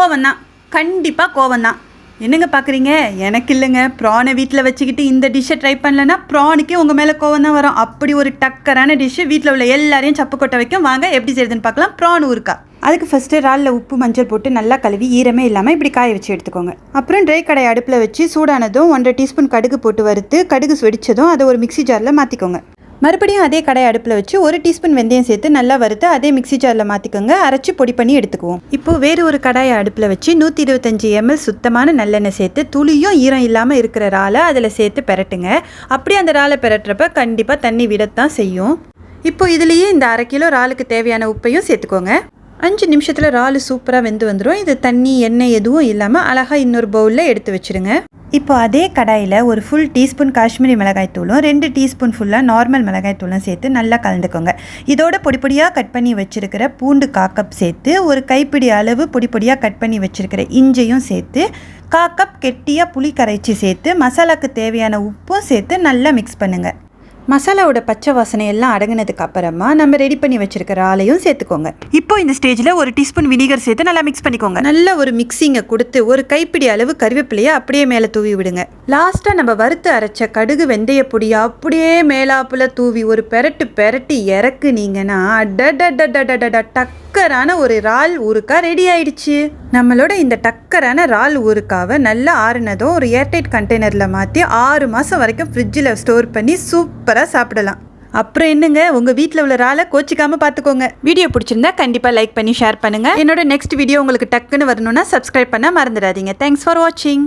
கோவம் தான் கண்டிப்பாக கோவம் தான் என்னங்க பார்க்குறீங்க எனக்கு இல்லைங்க. ப்ரானை வீட்டில் வச்சுக்கிட்டு இந்த டிஷ்ஷை ட்ரை பண்ணலன்னா ப்ரானுக்கே உங்கள் மேலே கோவம் தான் வரும். அப்படி ஒரு டக்கரான டிஷ்ஷு வீட்டில் உள்ள எல்லாரையும் சப்பு கொட்ட வைக்கும். வாங்க எப்படி செய்யுதுன்னு பார்க்கலாம். ப்ரான் ஊருக்கா அதுக்கு ஃபஸ்ட்டு ராலில் உப்பு மஞ்சள் போட்டு நல்லா கழுவி ஈரமே இல்லாமல் இப்படி காய வச்சு எடுத்துக்கோங்க. அப்புறம் ட்ரை கடை அடுப்பில் வச்சு சூடானதும் ஒன்றரை டீஸ்பூன் கடுகு போட்டு வறுத்து கடுகு வெடித்ததும் அதை ஒரு மிக்ஸி ஜாரில் மாற்றிக்கோங்க மறுபடியும் அதே கடை அடுப்பில் வச்சு ஒரு டீஸ்பூன் வெந்தயம் சேர்த்து நல்லா வறுத்து அதே மிக்ஸி ஜாரில் மாற்றிக்கோங்க. அரைச்சி பொடி பண்ணி எடுத்துக்குவோம். இப்போ வேறு ஒரு கடாயை அடுப்பில் வச்சு நூற்றி இருபத்தஞ்சி எம்எல் சுத்தமான நல்லெண்ணெய் சேர்த்து துளியும் ஈரம் இல்லாமல் இருக்கிற இறாலை அதில் சேர்த்து பெரட்டுங்க. அப்படியே அந்த ராலை பெரட்டுறப்ப கண்டிப்பாக தண்ணி விடத்தான் செய்யும். இப்போ இதுலேயே இந்த அரை கிலோ இறாலுக்கு தேவையான உப்பையும் சேர்த்துக்கோங்க. அஞ்சு நிமிஷத்தில் இறால் சூப்பராக வெந்து வந்துடும் இது தண்ணி எண்ணெய் எதுவும் இல்லாமல் அழகாக இன்னொரு பவுலில் எடுத்து வச்சுருங்க. இப்போ அதே கடாயில் ஒரு ஃபுல் டீஸ்பூன் காஷ்மீரி மிளகாய் தூளும் ரெண்டு டீஸ்பூன் ஃபுல்லாக நார்மல் மிளகாய் தூளும் சேர்த்து நல்லா கலந்துக்கோங்க. இதோட பொடி பொடியாக கட் பண்ணி வச்சுருக்கிற பூண்டு காக்கப் சேர்த்து ஒரு கைப்பிடி அளவு பொடி பொடியாக கட் பண்ணி வச்சுருக்கிற இஞ்சியும் சேர்த்து காக்கப் கெட்டியாக புளி கரைச்சி சேர்த்து மசாலாக்கு தேவையான உப்பும் சேர்த்து நல்லா மிக்ஸ் பண்ணுங்கள் மசாலாவோட பச்சை வாசனை எல்லாம் அடங்கினதுக்கு அப்புறமா நம்ம ரெடி பண்ணி வச்சிருக்கிற ஆலையும் சேர்த்துக்கோங்க. இப்போ இந்த ஸ்டேஜில் ஒரு டீஸ்பூன் வினிகர் சேர்த்து நல்லா மிக்ஸ் பண்ணிக்கோங்க. நல்ல ஒரு மிக்சிங்கை கொடுத்து ஒரு கைப்பிடி அளவு கருவேப்பிலையை அப்படியே மேலே தூவி விடுங்க. லாஸ்ட்டாக நம்ம வறுத்து அரைச்ச கடுகு வெந்தய பொடியை அப்படியே மேலாப்புல தூவி ஒரு பெரட்டு பெரட்டி இறக்குனீங்கன்னா டக்கரான ஒரு இறால் ஊறுக்கா ரெடி ஆயிடுச்சு. நம்மளோட இந்த டக்கரான இறால் ஊறுக்காவை நல்லா ஆறுனதும் ஒரு ஏர்டைட் கண்டெய்னரில் மாற்றி ஆறு மாதம் வரைக்கும் ஃப்ரிட்ஜில் ஸ்டோர் பண்ணி சூப்பராக சாப்பிடலாம். அப்புறம் என்னங்க? உங்கள் வீட்டில் உள்ள இறாலை கோச்சிக்காமல் பார்த்துக்கோங்க வீடியோ பிடிச்சிருந்தா கண்டிப்பாக லைக் பண்ணி ஷேர் பண்ணுங்கள் என்னோட நெக்ஸ்ட் வீடியோ உங்களுக்கு டக்குன்னு வரணும்னா சப்ஸ்கிரைப் பண்ண மறந்துடாதீங்க. தேங்க்ஸ் ஃபார் வாட்சிங்